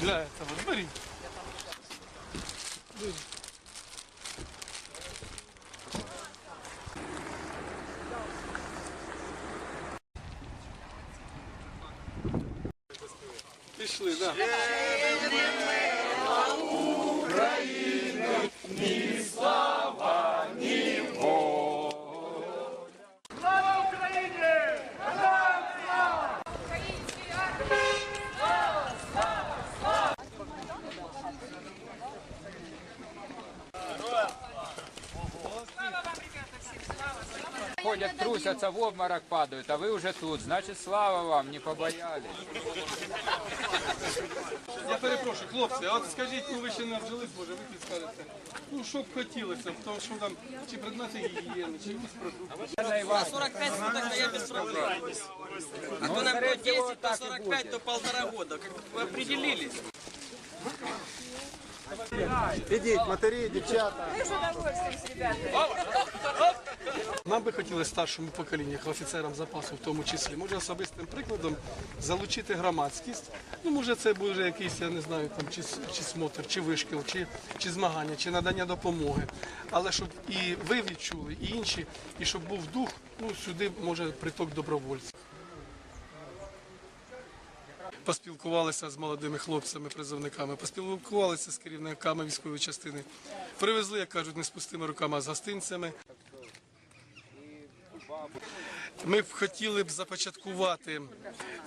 Для этого, смотри. Пішли, да. Україні! Ходят, трусятся, в обморок падают, а вы уже тут. Значит, слава вам, не побоялись. Я перепрошую, хлопці, а от скажіть, ну ви ще не вжились, може, ви підскажете. Ну, що б хотілося, тому, що там, чи предмети гігієни, чи якісь продукти. 45 суток, я без проблем. А то нам по 10, то 45, то полтора года. Как вы определились. Ідіть, матері, дівчата. Нам би хотілося старшому поколінню, офіцерам запасу в тому числі, може особистим прикладом залучити громадськість. Ну, може, це буде якийсь, я не знаю, там чи, чи смотр, чи вишкіл, чи, чи змагання, чи надання допомоги. Але щоб і ви відчули, і інші, і щоб був дух, ну сюди може приток добровольців. Поспілкувалися з молодими хлопцями, призовниками, поспілкувалися з керівниками військової частини. Привезли, як кажуть, не з пустими руками, а з гостинцями. Ми б хотіли б започаткувати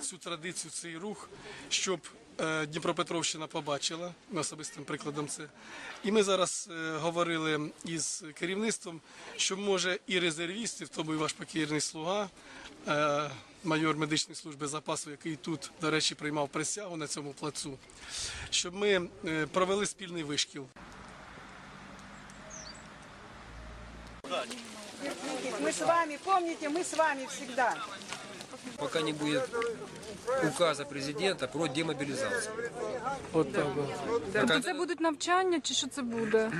цю традицію, цей рух, щоб е, Дніпропетровщина побачила особистим прикладом це. І ми зараз е, говорили із керівництвом, що може і резервісти, в тому і ваш покірний слуга, е, майор медичної служби запасу, який тут, до речі, приймав присягу на цьому плацу, щоб ми провели спільний вишкіл. Мы с вами, помните, мы с вами всегда. Пока не будет указа президента про демобилизацию. От так. Тобто це будуть навчання чи що це буде?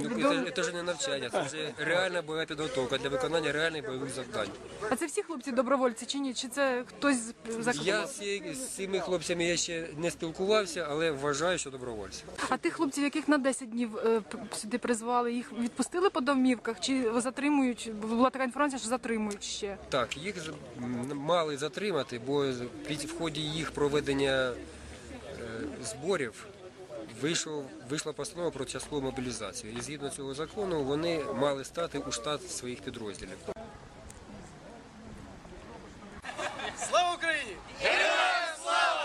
Ну, це, це ж не навчання, це вже реальна бойова підготовка для виконання реальних бойових завдань. А це всі хлопці добровольці чи ні? Чи це хтось з Я з ці- з цими хлопцями я ще не спілкувався, але вважаю, що добровольці. А тих хлопців, яких на 10 днів е, п- сюди призвали, їх відпустили по домівках чи затримують? Бо Була така інформація, що затримують ще. Так, їх з- м, мали затримати, бо в ході їх проведення е, зборів вийшла постанова про часткову мобілізацію. І згідно цього закону вони мали стати у штат своїх підрозділів.